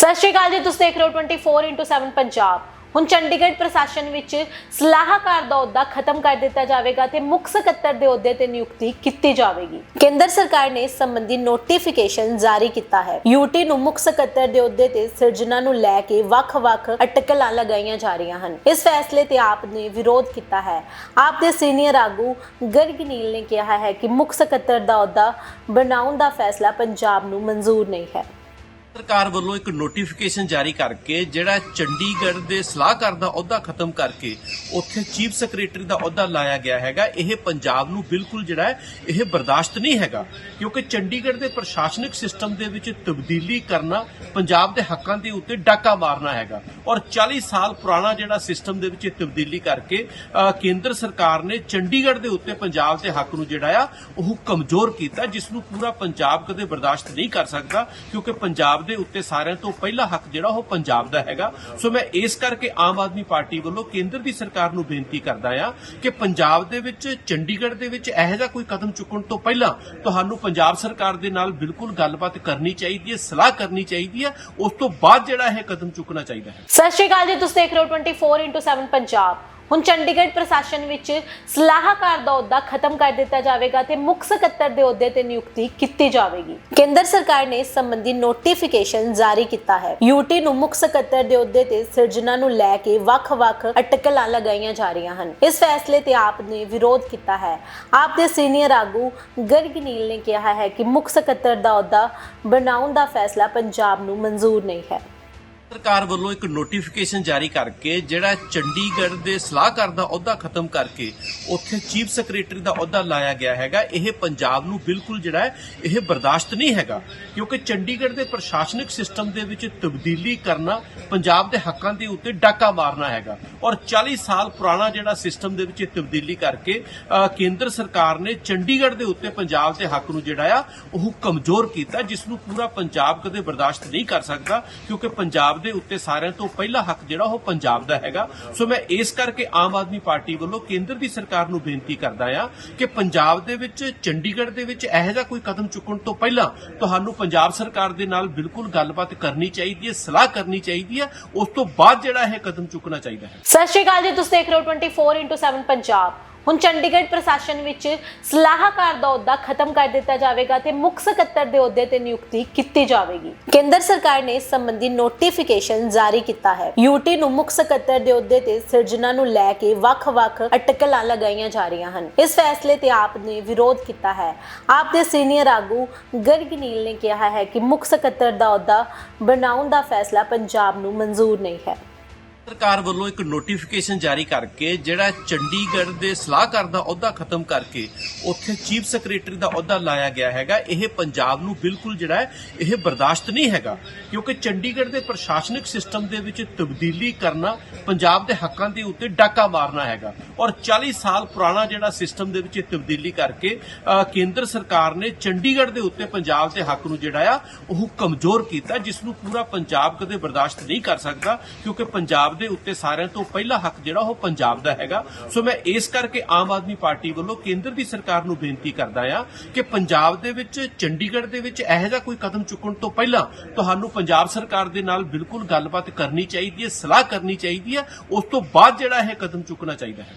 ਸਤਿ ਸ਼੍ਰੀ ਅਕਾਲ ਜੀ, ਤੁਸੀਂ ਦੇਖ ਰਹੇ ਹੋ 24x7 ਪੰਜਾਬ। ਹੁਣ ਚੰਡੀਗੜ੍ਹ ਪ੍ਰਸ਼ਾਸਨ ਵਿੱਚ ਸਲਾਹਕਾਰ ਦਾ ਅਹੁਦਾ ਖਤਮ ਕਰ ਦਿੱਤਾ ਜਾਵੇਗਾ ਤੇ ਮੁੱਖ ਸਕੱਤਰ ਦੇ ਅਹੁਦੇ ਤੇ ਨਿਯੁਕਤੀ ਕੀਤੀ ਜਾਵੇਗੀ। ਕੇਂਦਰ ਸਰਕਾਰ ਨੇ ਇਸ ਸੰਬੰਧੀ ਨੋਟੀਫਿਕੇਸ਼ਨ ਜਾਰੀ ਕੀਤਾ ਹੈ। ਯੂਟੀ ਨੂੰ ਮੁੱਖ ਸਕੱਤਰ ਦੇ ਅਹੁਦੇ ਤੇ ਸਿਰਜਣਾ ਨੂੰ ਲੈ ਕੇ ਵੱਖ-ਵੱਖ ਅਟਕਲਾਂ ਲਗਾਈਆਂ ਜਾ ਰਹੀਆਂ ਹਨ। ਇਸ ਫੈਸਲੇ ਤੇ ਆਪ ਨੇ ਵਿਰੋਧ ਕੀਤਾ ਹੈ। ਆਪ ਦੇ ਸੀਨੀਅਰ ਆਗੂ ਗਰਗਨੀਲ ਨੇ ਕਿਹਾ ਹੈ ਕਿ ਮੁੱਖ ਸਕੱਤਰ ਦਾ ਅਹੁਦਾ ਬਣਾਉਣ ਦਾ ਫੈਸਲਾ ਪੰਜਾਬ ਨੂੰ ਮਨਜ਼ੂਰ ਨਹੀਂ ਹੈ। ਸਰਕਾਰ ਵੱਲੋਂ ਇੱਕ ਨੋਟੀਫਿਕੇਸ਼ਨ ਜਾਰੀ ਕਰਕੇ ਜਿਹੜਾ ਚੰਡੀਗੜ੍ਹ ਦੇ ਸਲਾਹਕਾਰ ਦਾ ਅਹੁਦਾ ਖਤਮ ਕਰਕੇ ਉੱਥੇ ਚੀਫ ਸੈਕਟਰੀ ਦਾ ਅਹੁਦਾ ਲਾਇਆ ਗਿਆ ਹੈਗਾ, ਇਹ ਪੰਜਾਬ ਨੂੰ ਬਿਲਕੁਲ ਜਿਹੜਾ ਹੈ, ਇਹ ਬਰਦਾਸ਼ਤ ਨਹੀਂ ਹੈਗਾ। ਕਿਉਂਕਿ ਚੰਡੀਗੜ੍ਹ ਦੇ ਪ੍ਰਸ਼ਾਸਨਿਕ ਸਿਸਟਮ ਦੇ ਵਿੱਚ ਤਬਦੀਲੀ ਕਰਨਾ, ਪੰਜਾਬ ਦੇ ਹੱਕਾਂ ਦੇ ਉੱਤੇ ਡਾਕਾ ਮਾਰਨਾ ਹੈਗਾ। ਔਰ 40 ਸਾਲ ਪੁਰਾਣਾ ਜਿਹੜਾ ਸਿਸਟਮ ਦੇ ਵਿੱਚ ਇਹ ਤਬਦੀਲੀ ਕਰਕੇ ਕੇਂਦਰ ਸਰਕਾਰ ਨੇ ਚੰਡੀਗੜ੍ਹ ਦੇ ਉੱਤੇ ਪੰਜਾਬ ਦੇ ਹੱਕ ਨੂੰ ਜਿਹੜਾ ਆ, ਉਹ ਕਮਜ਼ੋਰ ਕੀਤਾ, ਜਿਸ ਨੂੰ ਪੂਰਾ ਪੰਜਾਬ ਕਦੇ ਬਰਦਾਸ਼ਤ ਨਹੀਂ ਕਰ ਸਕਦਾ, ਕਿਉਂਕਿ ਪੰਜਾਬ ਦੇ ਉੱਤੇ ਸਾਰਿਆਂ ਤੋਂ ਪਹਿਲਾ ਹੱਕ ਜਿਹੜਾ ਉਹ ਪੰਜਾਬ ਦਾ ਹੈਗਾ। ਸੋ ਮੈਂ ਇਸ ਕਰਕੇ ਆਮ ਆਦਮੀ ਪਾਰਟੀ ਵੱਲੋਂ ਕੇਂਦਰ ਦੀ ਸਰਕਾਰ ਨੂੰ ਬੇਨਤੀ ਕਰਦਾ ਆ ਕਿ ਪੰਜਾਬ ਦੇ ਵਿੱਚ, ਚੰਡੀਗੜ੍ਹ ਦੇ ਵਿੱਚ ਇਹੋ ਜਿਹਾ ਕੋਈ ਕਦਮ ਚੁੱਕਣ ਤੋਂ ਪਹਿਲਾਂ ਤੁਹਾਨੂੰ ਪੰਜਾਬ ਸਰਕਾਰ ਦੇ ਨਾਲ ਬਿਲਕੁਲ ਗੱਲਬਾਤ ਕਰਨੀ ਚਾਹੀਦੀ ਹੈ, ਸਲਾਹ ਕਰਨੀ ਚਾਹੀਦੀ ਹੈ। ਉਸ ਤੋਂ ਬਾਅਦ ਜਿਹੜਾ ਇਹ ਕਦਮ ਚੁੱਕਣਾ ਚਾਹੀਦਾ ਹੈ। ਸਤਿ ਸ਼੍ਰੀ ਅਕਾਲ ਜੀ, ਤੁਸੀਂ ਦੇਖ ਰਹੇ ਹੋ 24x7 ਪੰਜਾਬ। ਹੁਣ ਚੰਡੀਗੜ੍ਹ ਪ੍ਰਸ਼ਾਸਨ ਵਿੱਚ ਸਲਾਹਕਾਰ ਦਾ ਅਹੁਦਾ ਖਤਮ ਕਰ ਦਿੱਤਾ ਜਾਵੇਗਾ ਤੇ ਮੁੱਖ ਸਕੱਤਰ ਦੇ ਅਹੁਦੇ ਤੇ ਨਿਯੁਕਤੀ ਕੀਤੀ ਜਾਵੇਗੀ। ਕੇਂਦਰ ਸਰਕਾਰ ਨੇ ਇਸ ਸੰਬੰਧੀ ਨੋਟੀਫਿਕੇਸ਼ਨ ਜਾਰੀ ਕੀਤਾ ਹੈ। ਯੂਟੀ ਨੂੰ ਮੁੱਖ ਸਕੱਤਰ ਦੇ ਅਹੁਦੇ ਤੇ ਸਿਰਜਣਾ ਨੂੰ ਲੈ ਕੇ ਵੱਖ-ਵੱਖ ਅਟਕਲਾਂ ਲਗਾਈਆਂ ਜਾ ਰਹੀਆਂ ਹਨ। ਇਸ ਫੈਸਲੇ ਤੇ ਆਪ ਨੇ ਵਿਰੋਧ ਕੀਤਾ ਹੈ। ਆਪ ਦੇ ਸੀਨੀਅਰ ਆਗੂ ਗਰਗਨੀਲ ਨੇ ਕਿਹਾ ਹੈ ਕਿ ਮੁੱਖ ਸਕੱਤਰ ਦਾ ਅਹੁਦਾ ਬਣਾਉਣ ਦਾ ਫੈਸਲਾ ਪੰਜਾਬ ਨੂੰ ਮਨਜ਼ੂਰ ਨਹੀਂ ਹੈ। ਸਰਕਾਰ ਵੱਲੋਂ ਇੱਕ ਨੋਟੀਫਿਕੇਸ਼ਨ ਜਾਰੀ ਕਰਕੇ ਜਿਹੜਾ ਚੰਡੀਗੜ੍ਹ ਦੇ ਸਲਾਹਕਾਰ ਦਾ ਅਹੁਦਾ ਖਤਮ ਕਰਕੇ ਉੱਥੇ ਚੀਫ ਸੈਕਟਰੀ ਦਾ ਅਹੁਦਾ ਲਾਇਆ ਗਿਆ ਹੈਗਾ, ਇਹ ਪੰਜਾਬ ਨੂੰ ਬਿਲਕੁਲ ਜਿਹੜਾ ਹੈ, ਇਹ ਬਰਦਾਸ਼ਤ ਨਹੀਂ ਹੈਗਾ। ਕਿਉਂਕਿ ਚੰਡੀਗੜ੍ਹ ਦੇ ਪ੍ਰਸ਼ਾਸਨਿਕ ਸਿਸਟਮ ਦੇ ਵਿੱਚ ਤਬਦੀਲੀ ਕਰਨਾ, ਪੰਜਾਬ ਦੇ ਹੱਕਾਂ ਦੇ ਉੱਤੇ ਡਾਕਾ ਮਾਰਨਾ ਹੈਗਾ। ਔਰ 40 ਸਾਲ ਪੁਰਾਣਾ ਜਿਹੜਾ ਸਿਸਟਮ ਦੇ ਵਿੱਚ ਇਹ ਤਬਦੀਲੀ ਕਰਕੇ ਕੇਂਦਰ ਸਰਕਾਰ ਨੇ ਚੰਡੀਗੜ੍ਹ ਦੇ ਉੱਤੇ ਪੰਜਾਬ ਦੇ ਹੱਕ ਨੂੰ ਜਿਹੜਾ ਆ, ਉਹ ਕਮਜ਼ੋਰ ਕੀਤਾ, ਜਿਸ ਨੂੰ ਪੂਰਾ ਪੰਜਾਬ ਕਦੇ ਬਰਦਾਸ਼ਤ ਨਹੀਂ ਕਰ ਸਕਦਾ, ਕਿਉਂਕਿ ਪੰਜਾਬ ਦੇ ਉੱਤੇ ਸਾਰਿਆਂ ਤੋਂ ਪਹਿਲਾ ਹੱਕ ਜਿਹੜਾ ਉਹ ਪੰਜਾਬ ਦਾ ਹੈਗਾ। ਸੋ ਮੈਂ ਇਸ ਕਰਕੇ ਆਮ ਆਦਮੀ ਪਾਰਟੀ ਵੱਲੋਂ ਕੇਂਦਰ ਦੀ ਸਰਕਾਰ ਨੂੰ ਬੇਨਤੀ ਕਰਦਾ ਆ ਕਿ ਪੰਜਾਬ ਦੇ ਵਿੱਚ, ਚੰਡੀਗੜ੍ਹ ਦੇ ਵਿੱਚ ਇਹੋ ਜਿਹਾ ਕੋਈ ਕਦਮ ਚੁੱਕਣ ਤੋਂ ਪਹਿਲਾਂ ਤੁਹਾਨੂੰ ਪੰਜਾਬ ਸਰਕਾਰ ਦੇ ਨਾਲ ਬਿਲਕੁਲ ਗੱਲਬਾਤ ਕਰਨੀ ਚਾਹੀਦੀ ਹੈ, ਸਲਾਹ ਕਰਨੀ ਚਾਹੀਦੀ ਹੈ। ਉਸ ਤੋਂ ਬਾਅਦ ਜਿਹੜਾ ਇਹ ਕਦਮ ਚੁੱਕਣਾ ਚਾਹੀਦਾ ਹੈ। ਸਤਿ ਸ਼੍ਰੀ ਅਕਾਲ ਜੀ, ਤੁਸੀਂ ਦੇਖ ਰਹੇ ਹੋ 24x7 ਪੰਜਾਬ। ਹੁਣ ਚੰਡੀਗੜ੍ਹ ਪ੍ਰਸ਼ਾਸਨ ਵਿੱਚ ਸਲਾਹਕਾਰ ਦਾ ਅਹੁਦਾ ਖਤਮ ਕਰ ਦਿੱਤਾ ਜਾਵੇਗਾ ਤੇ ਮੁੱਖ ਸਕੱਤਰ ਦੇ ਅਹੁਦੇ ਤੇ ਨਿਯੁਕਤੀ ਕੀਤੀ ਜਾਵੇਗੀ। ਕੇਂਦਰ ਸਰਕਾਰ ਨੇ ਇਸ ਸੰਬੰਧੀ ਨੋਟੀਫਿਕੇਸ਼ਨ ਜਾਰੀ ਕੀਤਾ ਹੈ। ਯੂਟੀ ਨੂੰ ਮੁੱਖ ਸਕੱਤਰ ਦੇ ਅਹੁਦੇ ਤੇ ਸਿਰਜਣਾ ਨੂੰ ਲੈ ਕੇ ਵੱਖ-ਵੱਖ ਅਟਕਲਾਂ ਲਗਾਈਆਂ ਜਾ ਰਹੀਆਂ ਹਨ। ਇਸ ਫੈਸਲੇ ਤੇ ਆਪ ਨੇ ਵਿਰੋਧ ਕੀਤਾ ਹੈ। ਆਪ ਦੇ ਸੀਨੀਅਰ ਆਗੂ ਗਰਗ ਨੀਲ ਨੇ ਕਿਹਾ ਹੈ ਕਿ ਮੁੱਖ ਸਕੱਤਰ ਦਾ ਅਹੁਦਾ ਬਣਾਉਣ ਦਾ ਫੈਸਲਾ ਪੰਜਾਬ ਨੂੰ ਮਨਜ਼ੂਰ ਨਹੀਂ ਹੈ। ਸਰਕਾਰ ਵੱਲੋਂ ਇੱਕ ਨੋਟੀਫਿਕੇਸ਼ਨ ਜਾਰੀ ਕਰਕੇ ਜਿਹੜਾ ਚੰਡੀਗੜ੍ਹ ਦੇ ਸਲਾਹਕਾਰ ਦਾ ਅਹੁਦਾ ਖਤਮ ਕਰਕੇ ਉੱਥੇ ਚੀਫ ਸੈਕਟਰੀ ਦਾ ਅਹੁਦਾ ਲਾਇਆ ਗਿਆ ਹੈਗਾ, ਇਹ ਪੰਜਾਬ ਨੂੰ ਬਿਲਕੁਲ ਜਿਹੜਾ ਇਹ ਬਰਦਾਸ਼ਤ ਨਹੀਂ ਹੈਗਾ। ਕਿਉਂਕਿ ਚੰਡੀਗੜ੍ਹ ਦੇ ਪ੍ਰਸ਼ਾਸਨਿਕ ਸਿਸਟਮ ਦੇ ਵਿੱਚ ਤਬਦੀਲੀ ਕਰਨਾ, ਪੰਜਾਬ ਦੇ ਹੱਕਾਂ ਦੇ ਉੱਤੇ ਡਾਕਾ ਮਾਰਨਾ ਹੈਗਾ। ਔਰ 40 ਸਾਲ ਪੁਰਾਣਾ ਜਿਹੜਾ ਸਿਸਟਮ ਦੇ ਵਿੱਚ ਇਹ ਤਬਦੀਲੀ ਕਰਕੇ ਕੇਂਦਰ ਸਰਕਾਰ ਨੇ ਚੰਡੀਗੜ੍ਹ ਦੇ ਉੱਤੇ ਪੰਜਾਬ ਦੇ ਹੱਕ ਨੂੰ ਜਿਹੜਾ ਆ, ਉਹ ਕਮਜ਼ੋਰ ਕੀਤਾ, ਜਿਸ ਨੂੰ ਪੂਰਾ ਪੰਜਾਬ ਕਦੇ ਬਰਦਾਸ਼ਤ ਨਹੀਂ ਕਰ ਸਕਦਾ, ਕਿਉਂਕਿ ਪੰਜਾਬ ਦੇ ਉੱਤੇ ਸਾਰਿਆਂ ਤੋਂ ਪਹਿਲਾ ਹੱਕ ਜਿਹੜਾ ਉਹ ਪੰਜਾਬ ਦਾ ਹੈਗਾ। ਸੋ ਮੈਂ ਇਸ ਕਰਕੇ ਆਮ ਆਦਮੀ ਪਾਰਟੀ ਵੱਲੋਂ ਕੇਂਦਰ ਦੀ ਸਰਕਾਰ ਨੂੰ ਬੇਨਤੀ ਕਰਦਾ ਆ ਕਿ ਪੰਜਾਬ ਦੇ ਵਿੱਚ, ਚੰਡੀਗੜ੍ਹ ਦੇ ਵਿੱਚ ਇਹੋ ਜਿਹਾ ਕੋਈ ਕਦਮ ਚੁੱਕਣ ਤੋਂ ਪਹਿਲਾਂ ਤੁਹਾਨੂੰ ਪੰਜਾਬ ਸਰਕਾਰ ਦੇ ਨਾਲ ਬਿਲਕੁਲ ਗੱਲਬਾਤ ਕਰਨੀ ਚਾਹੀਦੀ ਹੈ, ਸਲਾਹ ਕਰਨੀ ਚਾਹੀਦੀ ਹੈ। ਉਸ ਤੋਂ ਬਾਅਦ ਜਿਹੜਾ ਇਹ ਕਦਮ ਚੁੱਕਣਾ ਚਾਹੀਦਾ ਹੈ।